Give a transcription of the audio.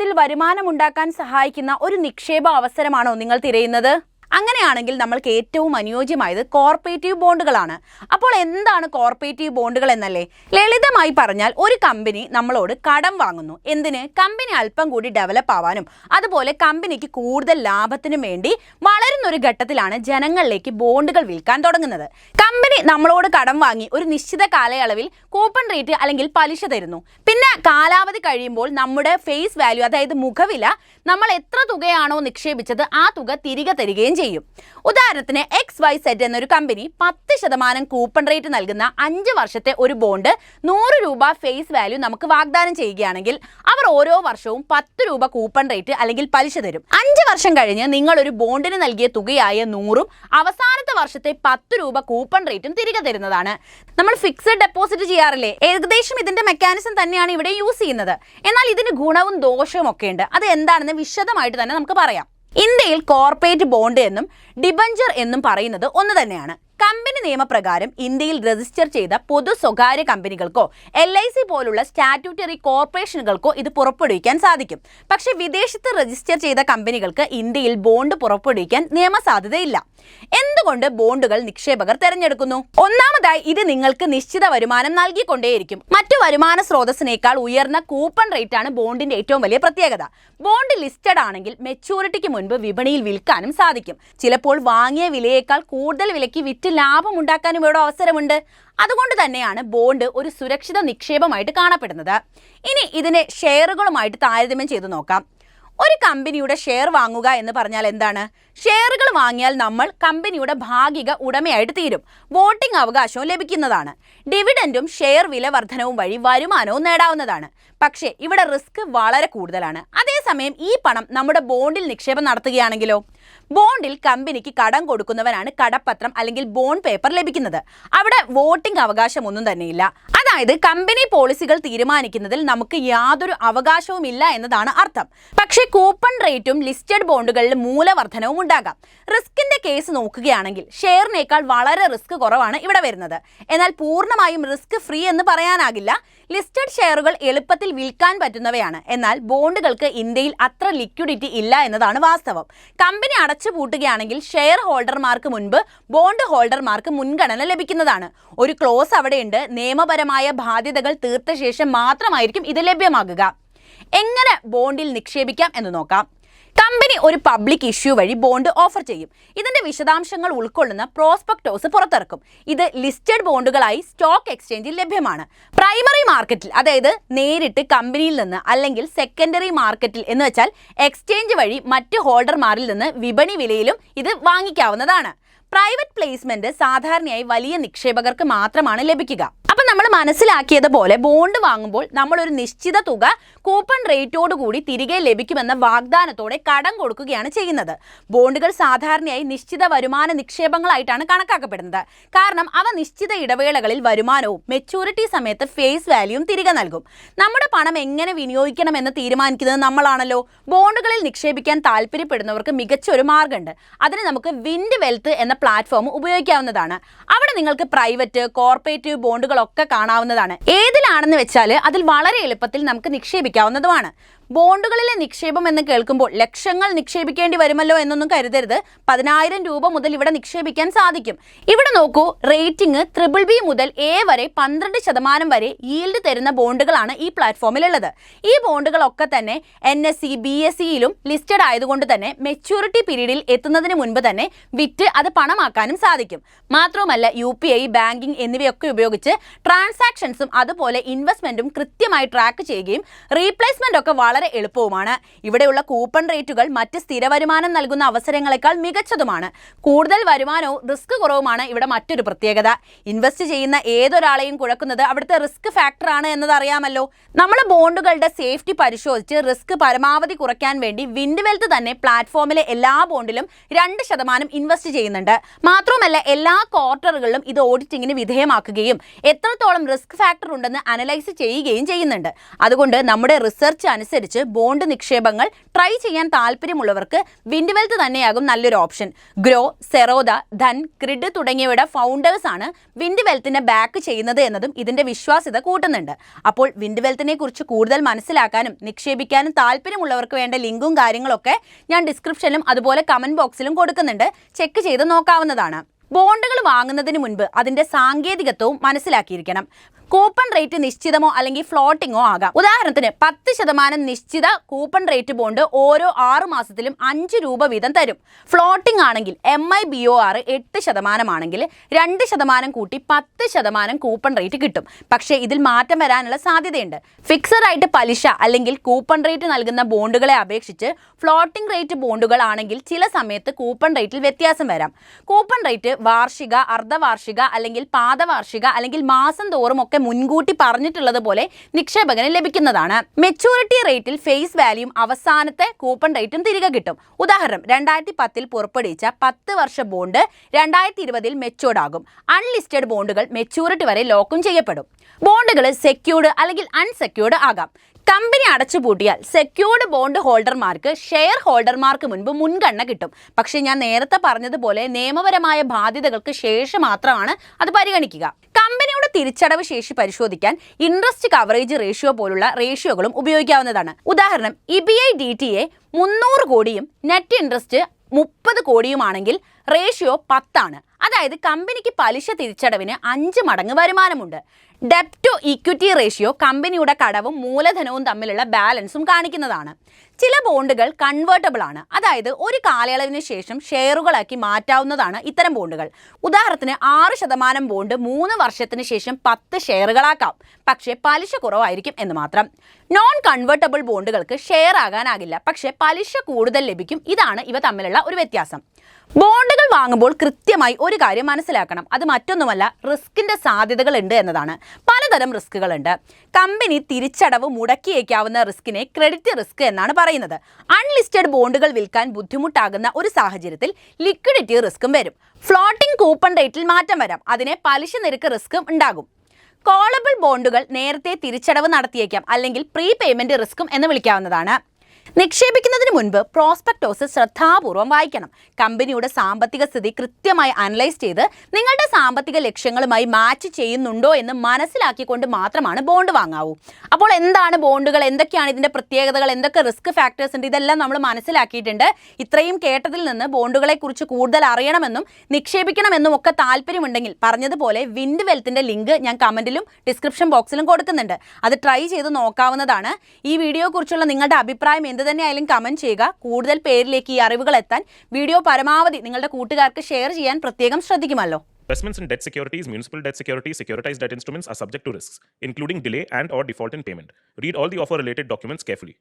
എളുപ്പത്തിൽ വരുമാനമുണ്ടാക്കാൻ സഹായിക്കുന്ന ഒരു നിക്ഷേപ അവസരമാണോ നിങ്ങൾ തിരയുന്നത്? അങ്ങനെയാണെങ്കിൽ നമ്മൾക്ക് ഏറ്റവും അനുയോജ്യമായത് കോർപ്പറേറ്റീവ് ബോണ്ടുകളാണ്. അപ്പോൾ എന്താണ് കോർപ്പറേറ്റീവ് ബോണ്ടുകൾ എന്നല്ലേ? ലളിതമായി പറഞ്ഞാൽ ഒരു കമ്പനി നമ്മളോട് കടം വാങ്ങുന്നു. എന്തിന്? കമ്പനി അല്പം കൂടി ഡെവലപ്പ് ആവാനും അതുപോലെ കമ്പനിക്ക് കൂടുതൽ ലാഭത്തിനും വേണ്ടി വളരുന്ന ഒരു ഘട്ടത്തിലാണ് ജനങ്ങളിലേക്ക് ബോണ്ടുകൾ വിൽക്കാൻ തുടങ്ങുന്നത്. കമ്പനി നമ്മളോട് കടം വാങ്ങി ഒരു നിശ്ചിത കാലയളവിൽ കൂപ്പൺ റേറ്റ് അല്ലെങ്കിൽ പലിശ തരുന്നു. പിന്നെ കാലാവധി കഴിയുമ്പോൾ നമ്മുടെ ഫേസ് വാല്യൂ അതായത് മുഖവില നമ്മൾ എത്ര തുകയാണോ നിക്ഷേപിച്ചത് ആ തുക തിരികെ തരികയും ചെയ്യും. ഉദാഹരണത്തിന് എക്സ് വൈ സെറ്റ് എന്നൊരു കമ്പനി പത്ത് ശതമാനം കൂപ്പൺ റേറ്റ് നൽകുന്ന അഞ്ച് വർഷത്തെ ഒരു ബോണ്ട് നൂറ് രൂപ ഫേസ് വാല്യൂ നമുക്ക് വാഗ്ദാനം ചെയ്യുകയാണെങ്കിൽ അവർ ഓരോ വർഷവും പത്ത് രൂപ കൂപ്പൺ റേറ്റ് അല്ലെങ്കിൽ പലിശ തരും. അഞ്ച് വർഷം കഴിഞ്ഞ് നിങ്ങൾ ഒരു ബോണ്ടിന് നൽകിയ തുകയായ നൂറും അവസാനത്തെ വർഷത്തെ പത്ത് രൂപ കൂപ്പൺ റേറ്റും തിരികെ തരുന്നതാണ്. നമ്മൾ ഫിക്സഡ് ഡെപ്പോസിറ്റ് ചെയ്യാറില്ലേ? ഏകദേശം ഇതിന്റെ മെക്കാനിസം തന്നെയാണ് ഇവിടെ യൂസ് ചെയ്യുന്നത്. എന്നാൽ ഇതിന് ഗുണവും ദോഷവും ഒക്കെ ഉണ്ട് അത് എന്താണെന്ന് വിശദമായിട്ട് തന്നെ നമുക്ക് പറയാം. ഇന്ത്യയിൽ കോർപ്പറേറ്റ് ബോണ്ട് എന്നും ഡിബഞ്ചർ എന്നും പറയുന്നത് ഒന്ന് തന്നെയാണ്. കമ്പനി നിയമപ്രകാരം ഇന്ത്യയിൽ രജിസ്റ്റർ ചെയ്ത പൊതു സ്വകാര്യ കമ്പനികൾക്കോ എൽ ഐ സി പോലുള്ള സ്റ്റാറ്റ്യൂട്ടറി കോർപ്പറേഷനുകൾക്കോ ഇത് പുറപ്പെടുവിക്കാൻ സാധിക്കും. പക്ഷേ വിദേശത്ത് രജിസ്റ്റർ ചെയ്ത കമ്പനികൾക്ക് ഇന്ത്യയിൽ ബോണ്ട് പുറപ്പെടുവിക്കാൻ നിയമസാധ്യതയില്ല എന്തുകൊണ്ട് ബോണ്ടുകൾ നിക്ഷേപകർ തെരഞ്ഞെടുക്കുന്നു? ഒന്നാമതായി ഇത് നിങ്ങൾക്ക് നിശ്ചിത വരുമാനം നൽകിക്കൊണ്ടേയിരിക്കും. മറ്റു വരുമാന സ്രോതസ്സിനേക്കാൾ ഉയർന്ന കൂപ്പൺ റേറ്റ് ആണ് ബോണ്ടിന്റെ ഏറ്റവും വലിയ പ്രത്യേകത. ബോണ്ട് ലിസ്റ്റഡ് ആണെങ്കിൽ മെച്ചൂരിറ്റിക്ക് മുൻപ് വിപണിയിൽ വിൽക്കാനും സാധിക്കും. ചിലപ്പോൾ വാങ്ങിയ വിലയേക്കാൾ കൂടുതൽ വിലയ്ക്ക് വിറ്റ് ലാഭം ഉണ്ടാക്കാനും ഇവിടെ അവസരമുണ്ട്. അതുകൊണ്ട് തന്നെയാണ് ബോണ്ട് ഒരു സുരക്ഷിത നിക്ഷേപമായിട്ട് കാണപ്പെടുന്നത്. ഇനി ഇതിനെ ഷെയറുകളുമായിട്ട് താരതമ്യം ചെയ്തു നോക്കാം. ഒരു കമ്പനിയുടെ ഷെയർ വാങ്ങുക എന്ന് പറഞ്ഞാൽ എന്താണ്? ഷെയറുകൾ വാങ്ങിയാൽ നമ്മൾ കമ്പനിയുടെ ഭാഗിക ഉടമയായിട്ട് തീരും. വോട്ടിംഗ് അവകാശവും ലഭിക്കുന്നതാണ്. ഡിവിഡന്റും ഷെയർ വില വർധനവും വഴി വരുമാനവും നേടാവുന്നതാണ്. പക്ഷേ ഇവിടെ റിസ്ക് വളരെ കൂടുതലാണ്. അതേസമയം ഈ പണം നമ്മുടെ ബോണ്ടിൽ നിക്ഷേപം നടത്തുകയാണെങ്കിലോ? ബോണ്ടിൽ കമ്പനിക്ക് കടം കൊടുക്കുന്നവനാണ് കടപ്പത്രം അല്ലെങ്കിൽ ബോണ്ട് പേപ്പർ ലഭിക്കുന്നത്. അവിടെ വോട്ടിംഗ് അവകാശം ഒന്നും തന്നെയില്ല. അതായത് കമ്പനി പോളിസികൾ തീരുമാനിക്കുന്നതിൽ നമുക്ക് യാതൊരു അവകാശവും ഇല്ല എന്നതാണ് അർത്ഥം. പക്ഷേ കൂപ്പൺ റേറ്റും ലിസ്റ്റഡ് ബോണ്ടുകളിൽ മൂലവർധനവും ഉണ്ടാകാം. റിസ്കിന്റെ കേസ് നോക്കുകയാണെങ്കിൽ ഷെയറിനേക്കാൾ വളരെ റിസ്ക് കുറവാണ് ഇവിടെ വരുന്നത്. എന്നാൽ പൂർണമായും റിസ്ക് ഫ്രീ എന്ന് പറയാനാകില്ല. ലിസ്റ്റഡ് ഷെയറുകൾ എളുപ്പത്തിൽ വിൽക്കാൻ പറ്റുന്നവയാണ്. എന്നാൽ ബോണ്ടുകൾക്ക് ഇന്ത്യയിൽ അത്ര ലിക്വിഡിറ്റി ഇല്ല എന്നതാണ് വാസ്തവം. കമ്പനി അടച്ചു പൂട്ടുകയാണെങ്കിൽ ഷെയർ ഹോൾഡർമാർക്ക് മുൻപ് ബോണ്ട് ഹോൾഡർമാർക്ക് മുൻഗണന ലഭിക്കുന്നതാണ്. ഒരു ക്ലോസ് അവിടെയുണ്ട്. നിയമപരമായ ബാധ്യതകൾ തീർത്ത ശേഷം മാത്രമായിരിക്കും ഇത് ലഭ്യമാകുക. എങ്ങനെ ബോണ്ടിൽ നിക്ഷേപിക്കാം എന്ന് നോക്കാം. കമ്പനി ഒരു പബ്ലിക് ഇഷ്യൂ വഴി ബോണ്ട് ഓഫർ ചെയ്യും. ഇതിന്റെ വിശദാംശങ്ങൾ ഉൾക്കൊള്ളുന്ന പ്രോസ്പെക്ടോസ് പുറത്തിറക്കും. ഇത് ലിസ്റ്റഡ് ബോണ്ടുകളായി സ്റ്റോക്ക് എക്സ്ചേഞ്ചിൽ ലഭ്യമാണ്. പ്രൈമറി മാർക്കറ്റിൽ അതായത് നേരിട്ട് കമ്പനിയിൽ നിന്ന് അല്ലെങ്കിൽ സെക്കൻഡറി മാർക്കറ്റിൽ എന്ന് വെച്ചാൽ എക്സ്ചേഞ്ച് വഴി മറ്റ് ഹോൾഡർമാരിൽ നിന്ന് വിപണി വിലയിലും ഇത് വാങ്ങിക്കാവുന്നതാണ്. പ്രൈവറ്റ് പ്ലേസ്മെന്റ് സാധാരണയായി വലിയ നിക്ഷേപകർക്ക് മാത്രമാണ് ലഭിക്കുക. അപ്പൊ മനസ്സിലാക്കിയത് പോലെ ബോണ്ട് വാങ്ങുമ്പോൾ നമ്മൾ ഒരു നിശ്ചിത തുക കൂപ്പൺ റേറ്റോട് കൂടി തിരികെ ലഭിക്കുമെന്ന വാഗ്ദാനത്തോടെ കടം കൊടുക്കുകയാണ് ചെയ്യുന്നത്. ബോണ്ടുകൾ സാധാരണയായി നിശ്ചിത വരുമാന നിക്ഷേപങ്ങളായിട്ടാണ് കണക്കാക്കപ്പെടുന്നത്. കാരണം അവ നിശ്ചിത ഇടവേളകളിൽ വരുമാനവും മെച്യൂരിറ്റി സമയത്ത് ഫേസ് വാല്യൂവും തിരികെ നൽകും. നമ്മുടെ പണം എങ്ങനെ വിനിയോഗിക്കണമെന്ന് തീരുമാനിക്കുന്നത് നമ്മളാണല്ലോ. ബോണ്ടുകളിൽ നിക്ഷേപിക്കാൻ താല്പര്യപ്പെടുന്നവർക്ക് മികച്ച ഒരു മാർഗമുണ്ട്. അതിന് നമുക്ക് വിൻഡ് വെൽത്ത് എന്ന പ്ലാറ്റ്ഫോം ഉപയോഗിക്കാവുന്നതാണ്. അവിടെ നിങ്ങൾക്ക് പ്രൈവറ്റ് കോർപ്പറേറ്റീവ് ബോണ്ടുകളൊക്കെ കാണാവുന്നതാണ്. ഏതിലാണെന്ന് വെച്ചാൽ അതിൽ വളരെ എളുപ്പത്തിൽ നമുക്ക് നിക്ഷേപിക്കാവുന്നതുമാണ്. ബോണ്ടുകളിലെ നിക്ഷേപം എന്ന് കേൾക്കുമ്പോൾ ലക്ഷങ്ങൾ നിക്ഷേപിക്കേണ്ടി വരുമല്ലോ എന്നൊന്നും കരുതരുത്. പതിനായിരം രൂപ മുതൽ ഇവിടെ നിക്ഷേപിക്കാൻ സാധിക്കും. ഇവിടെ നോക്കൂ റേറ്റിംഗ് ത്രിബിൾ ബി മുതൽ എ വരെ പന്ത്രണ്ട് ശതമാനം വരെ ഈൽഡ് തരുന്ന ബോണ്ടുകളാണ് ഈ പ്ലാറ്റ്ഫോമിൽ ഉള്ളത് ഈ ബോണ്ടുകളൊക്കെ തന്നെ N S C B S സിയിലും listed ആയതുകൊണ്ട് തന്നെ മെച്യൂരിറ്റി പീരീഡിൽ എത്തുന്നതിന് മുൻപ് തന്നെ വിറ്റ് അത് പണമാക്കാനും സാധിക്കും. മാത്രവുമല്ല യു പി ഐ ബാങ്കിംഗ് എന്നിവയൊക്കെ ഉപയോഗിച്ച് ട്രാൻസാക്ഷൻസും അതുപോലെ ഇൻവെസ്റ്റ്മെന്റും കൃത്യമായി ട്രാക്ക് ചെയ്യുകയും റീപ്ലേസ്മെന്റ് ഒക്കെ വളരെ എളുപ്പവുമാണ്. ഇവിടെയുള്ള കൂപ്പൺ റേറ്റുകൾ മറ്റ് സ്ഥിര വരുമാനം നൽകുന്ന അവസരങ്ങളെക്കാൾ മികച്ചതുമാണ്. കൂടുതൽ വരുമാനവും റിസ്ക് കുറവുമാണ് ഇവിടെ മറ്റൊരു പ്രത്യേകത. ഇൻവെസ്റ്റ് ചെയ്യുന്ന ഏതൊരാളെയും കുഴക്കുന്നത് അവിടുത്തെ റിസ്ക് ഫാക്ടർ ആണ് എന്നത് അറിയാമല്ലോ നമ്മൾ ബോണ്ടുകളുടെ സേഫ്റ്റി പരിശോധിച്ച് റിസ്ക് പരമാവധി കുറയ്ക്കാൻ വേണ്ടി വിൻഡ് വെൽത്ത് തന്നെ പ്ലാറ്റ്ഫോമിലെ എല്ലാ ബോണ്ടിലും രണ്ട് ശതമാനം ഇൻവെസ്റ്റ് ചെയ്യുന്നുണ്ട്. മാത്രമല്ല എല്ലാ ക്വാർട്ടറുകളിലും ഇത് ഓഡിറ്റിങ്ങിന് വിധേയമാക്കുകയും എത്രത്തോളം റിസ്ക് ഫാക്ടർ ഉണ്ടെന്ന് അനലൈസ് ചെയ്യുകയും ചെയ്യുന്നുണ്ട്. അതുകൊണ്ട് നമ്മുടെ റിസർച്ച് അനുസരിച്ച് ബോണ്ട് നിക്ഷേപങ്ങൾ ട്രൈ ചെയ്യാൻ താല്പര്യമുള്ളവർക്ക് വിൻഡ്വെൽത്ത് തന്നെയാകും നല്ലൊരു option. Groww Zerodha Dhan CRED തുടങ്ങിയവയുടെ ഫൗണ്ടേഴ്സ് ആണ് വിൻഡ് വെൽത്തിനെ ബാക്ക് ചെയ്യുന്നത് എന്നതും ഇതിന്റെ വിശ്വാസ്യത കൂട്ടുന്നുണ്ട്. അപ്പോൾ വിൻഡ് വെൽത്തിനെ കുറിച്ച് കൂടുതൽ മനസ്സിലാക്കാനും നിക്ഷേപിക്കാനും താല്പര്യമുള്ളവർക്ക് വേണ്ട ലിങ്കും കാര്യങ്ങളൊക്കെ ഞാൻ ഡിസ്ക്രിപ്ഷനിലും അതുപോലെ കമന്റ് ബോക്സിലും കൊടുക്കുന്നുണ്ട്. ചെക്ക് ചെയ്ത് നോക്കാവുന്നതാണ്. ബോണ്ടുകൾ വാങ്ങുന്നതിന് മുൻപ് അതിന്റെ സാങ്കേതികത്വവും മനസ്സിലാക്കിയിരിക്കണം. കൂപ്പൺ റേറ്റ് നിശ്ചിതമോ അല്ലെങ്കിൽ ഫ്ലോട്ടിങ്ങോ ആകാം. ഉദാഹരണത്തിന് പത്ത് ശതമാനം നിശ്ചിത കൂപ്പൺ റേറ്റ് ബോണ്ട് ഓരോ ആറ് മാസത്തിലും അഞ്ച് രൂപ വീതം തരും. ഫ്ലോട്ടിംഗ് ആണെങ്കിൽ M I B O R എട്ട് ശതമാനമാണെങ്കിൽ രണ്ട് ശതമാനം കൂട്ടി പത്ത് ശതമാനം കൂപ്പൺ റേറ്റ് കിട്ടും. പക്ഷേ ഇതിൽ മാറ്റം വരാനുള്ള സാധ്യതയുണ്ട്. ഫിക്സഡ് ആയിട്ട് പലിശ അല്ലെങ്കിൽ കൂപ്പൺ റേറ്റ് നൽകുന്ന ബോണ്ടുകളെ അപേക്ഷിച്ച് ഫ്ലോട്ടിംഗ് റേറ്റ് ബോണ്ടുകൾ ആണെങ്കിൽ ചില സമയത്ത് കൂപ്പൺ റേറ്റിൽ വ്യത്യാസം വരാം. കൂപ്പൺ റേറ്റ് വാർഷിക അർദ്ധവാർഷിക അല്ലെങ്കിൽ പാദവാർഷിക അല്ലെങ്കിൽ മാസം തോറും ഒക്കെ മുൻകൂട്ടി പറഞ്ഞിട്ടുള്ളത് പോലെ നിക്ഷേപകന് ലഭിക്കുന്നതാണ്. മെച്ചൂരിറ്റി റേറ്റിൽ ഫേസ് വാല്യൂം അവസാനത്തെ കൂപ്പൺ റേറ്റും തിരികെ കിട്ടും. ഉദാഹരണം രണ്ടായിരത്തി പത്തിൽ പുറപ്പെടുവിച്ച പത്ത് വർഷ ബോണ്ട് രണ്ടായിരത്തി ഇരുപതിൽ മെച്ചൂർഡ് ആകും. അൺലിസ്റ്റഡ് ബോണ്ടുകൾ മെച്ചൂരിറ്റി വരെ ലോക്കും ചെയ്യപ്പെടും. ബോണ്ടുകൾ സെക്യൂർഡ് അല്ലെങ്കിൽ അൺസെക്യൂർഡ് ആകാം. കമ്പനി അടച്ചുപൂട്ടിയാൽ സെക്യൂർഡ് ബോണ്ട് ഹോൾഡർമാർക്ക് ഷെയർ ഹോൾഡർമാർക്ക് മുൻപ് മുൻഗണന കിട്ടും. പക്ഷേ ഞാൻ നേരത്തെ പറഞ്ഞതുപോലെ നിയമപരമായ ബാധ്യതകൾക്ക് ശേഷം മാത്രമാണ് അത് പരിഗണിക്കുക. കമ്പനിയുടെ തിരിച്ചടവ് ശേഷി പരിശോധിക്കാൻ ഇൻട്രസ്റ്റ് കവറേജ് റേഷ്യോ പോലുള്ള റേഷ്യോകളും ഉപയോഗിക്കാവുന്നതാണ്. ഉദാഹരണം E B I D T A മുന്നൂറ് കോടിയും നെറ്റ് ഇൻട്രസ്റ്റ് മുപ്പത് കോടിയുമാണെങ്കിൽ റേഷ്യോ പത്താണ്. അതായത് കമ്പനിക്ക് പലിശ തിരിച്ചടവിന് അഞ്ച് മടങ്ങ് വരുമാനമുണ്ട്. ഡെപ്റ്റ് ടു ഇക്വിറ്റി റേഷ്യോ കമ്പനിയുടെ കടവും മൂലധനവും തമ്മിലുള്ള ബാലൻസും കാണിക്കുന്നതാണ്. ചില ബോണ്ടുകൾ കൺവേർട്ടബിൾ ആണ്. അതായത് ഒരു കാലയളവിന് ശേഷം ഷെയറുകളാക്കി മാറ്റാവുന്നതാണ് ഇത്തരം ബോണ്ടുകൾ. ഉദാഹരണത്തിന് ആറ് ശതമാനം ബോണ്ട് മൂന്ന് വർഷത്തിന് ശേഷം പത്ത് ഷെയറുകളാക്കാം. പക്ഷേ പലിശ കുറവായിരിക്കും എന്ന് മാത്രം. നോൺ കൺവേർട്ടബിൾ ബോണ്ടുകൾക്ക് ഷെയർ ആകാനാകില്ല. പക്ഷേ പലിശ കൂടുതൽ ലഭിക്കും. ഇതാണ് ഇവ തമ്മിലുള്ള ഒരു വ്യത്യാസം. ബോണ്ടുകൾ വാങ്ങുമ്പോൾ കൃത്യമായി ഒരു കാര്യം മനസ്സിലാക്കണം. അത് മറ്റൊന്നുമല്ല റിസ്കിന്റെ സാധ്യതകൾ ഉണ്ട് എന്നതാണ്. പലതരം റിസ്കുകളുണ്ട്. കമ്പനി തിരിച്ചടവ് മുടക്കിയേക്കാവുന്ന റിസ്കിനെ ക്രെഡിറ്റ് റിസ്ക് എന്നാണ് പറയുന്നത്. അൺലിസ്റ്റഡ് ബോണ്ടുകൾ വിൽക്കാൻ ബുദ്ധിമുട്ടാകുന്ന ഒരു സാഹചര്യത്തിൽ ലിക്വിഡിറ്റി റിസ്ക്കും വരും. ഫ്ലോട്ടിംഗ് കൂപ്പൺ റേറ്റിൽ മാറ്റം വരാം. അതിനെ പലിശ നിരക്ക് റിസ്ക്കും ഉണ്ടാകും. കോളബിൾ ബോണ്ടുകൾ നേരത്തെ തിരിച്ചടവ് നടത്തിയേക്കാം. അല്ലെങ്കിൽ പ്രീ പേയ്മെന്റ് റിസ്ക്കും എന്ന് വിളിക്കാവുന്നതാണ്. നിക്ഷേപിക്കുന്നതിന് മുൻപ് പ്രോസ്പെക്ടോസ് ശ്രദ്ധാപൂർവം വായിക്കണം. കമ്പനിയുടെ സാമ്പത്തിക സ്ഥിതി കൃത്യമായി അനലൈസ് ചെയ്ത് നിങ്ങളുടെ സാമ്പത്തിക ലക്ഷ്യങ്ങളുമായി മാച്ച് ചെയ്യുന്നുണ്ടോ എന്ന് മനസ്സിലാക്കിക്കൊണ്ട് മാത്രമാണ് ബോണ്ട് വാങ്ങാവൂ. അപ്പോൾ എന്താണ് ബോണ്ടുകൾ? എന്തൊക്കെയാണ് ഇതിന്റെ പ്രത്യേകതകൾ? എന്തൊക്കെ റിസ്ക് ഫാക്ടേഴ്സ് ഉണ്ട്? ഇതെല്ലാം നമ്മൾ മനസ്സിലാക്കിയിട്ടുണ്ട്. ഇത്രയും കേട്ടതിൽ നിന്ന് ബോണ്ടുകളെ കുറിച്ച് കൂടുതൽ അറിയണമെന്നും നിക്ഷേപിക്കണമെന്നും ഒക്കെ താല്പര്യമുണ്ടെങ്കിൽ പറഞ്ഞതുപോലെ വിൻഡ് വെൽത്തിന്റെ ലിങ്ക് ഞാൻ കമന്റിലും ഡിസ്ക്രിപ്ഷൻ ബോക്സിലും കൊടുക്കുന്നുണ്ട്. അത് ട്രൈ ചെയ്ത് നോക്കാവുന്നതാണ്. ഈ വീഡിയോ കുറിച്ചുള്ള നിങ്ങളുടെ അഭിപ്രായം എന്ത് തന്നെയായാലും കമന്റ് ചെയ്യുക കൂടുതൽ പേരിലേക്ക് ഈ അറിവുകൾ എത്താൻ വീഡിയോ പരമാവധി നിങ്ങളുടെ കൂട്ടുകാർക്ക് ഷെയർ ചെയ്യാൻ പ്രത്യേകം ശ്രദ്ധിക്കുമല്ലോ Investments in debt securities, municipal debt securities, securitized debt instruments are subject to risks, including delay and or default in payment. Read all the offer related documents carefully.